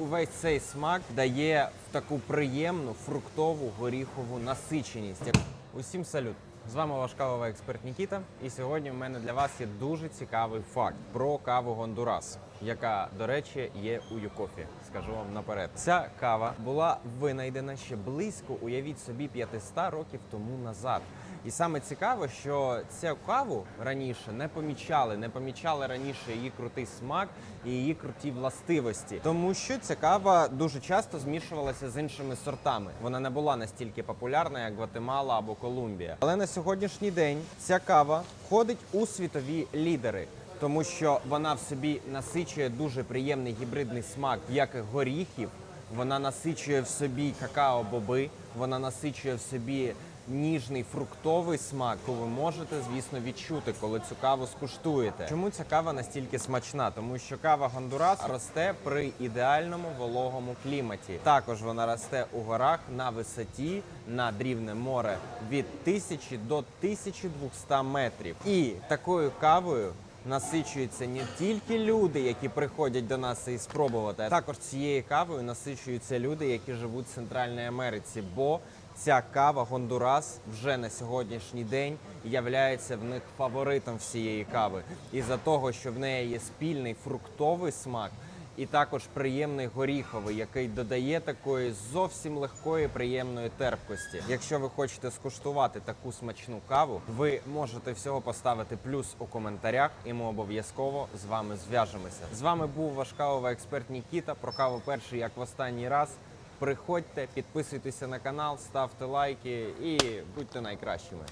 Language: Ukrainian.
увесь цей смак дає в таку приємну фруктову горіхову насиченість. Усім салют! З вами ваш кавовий експерт Нікіта. І сьогодні в мене для вас є дуже цікавий факт про каву Гондурас, яка, до речі, є у Юкофі. Скажу вам наперед. Ця кава була винайдена ще близько, уявіть собі, 500 років тому назад. І саме цікаво, що цю каву раніше не помічали, не помічали раніше її крутий смак і її круті властивості, тому що ця кава дуже часто змішувалася з іншими сортами. Вона не була настільки популярна, як Гватемала або Колумбія. Але на сьогоднішній день ця кава входить у світові лідери. Тому що вона в собі насичує дуже приємний гібридний смак, як горіхів, вона насичує в собі какао-боби, вона насичує в собі ніжний фруктовий смак, ви можете, звісно, відчути, коли цю каву скуштуєте. Чому ця кава настільки смачна? Тому що кава Гондурас росте при ідеальному вологому кліматі. Також вона росте у горах на висоті над рівнем море від 1000 до 1200 метрів. І такою кавою насичуються не тільки люди, які приходять до нас і спробувати, а також цією кавою насичуються люди, які живуть в Центральній Америці. Бо ця кава Гондурас вже на сьогоднішній день являється в них фаворитом всієї кави. І за того, що в неї є спільний фруктовий смак. І також приємний горіховий, який додає такої зовсім легкої приємної терпкості. Якщо ви хочете скуштувати таку смачну каву, ви можете всього поставити плюс у коментарях, і ми обов'язково з вами зв'яжемося. З вами був ваш кавовий експерт Нікіта. Про каву перший як в останній раз. Приходьте, підписуйтеся на канал, ставте лайки і будьте найкращими.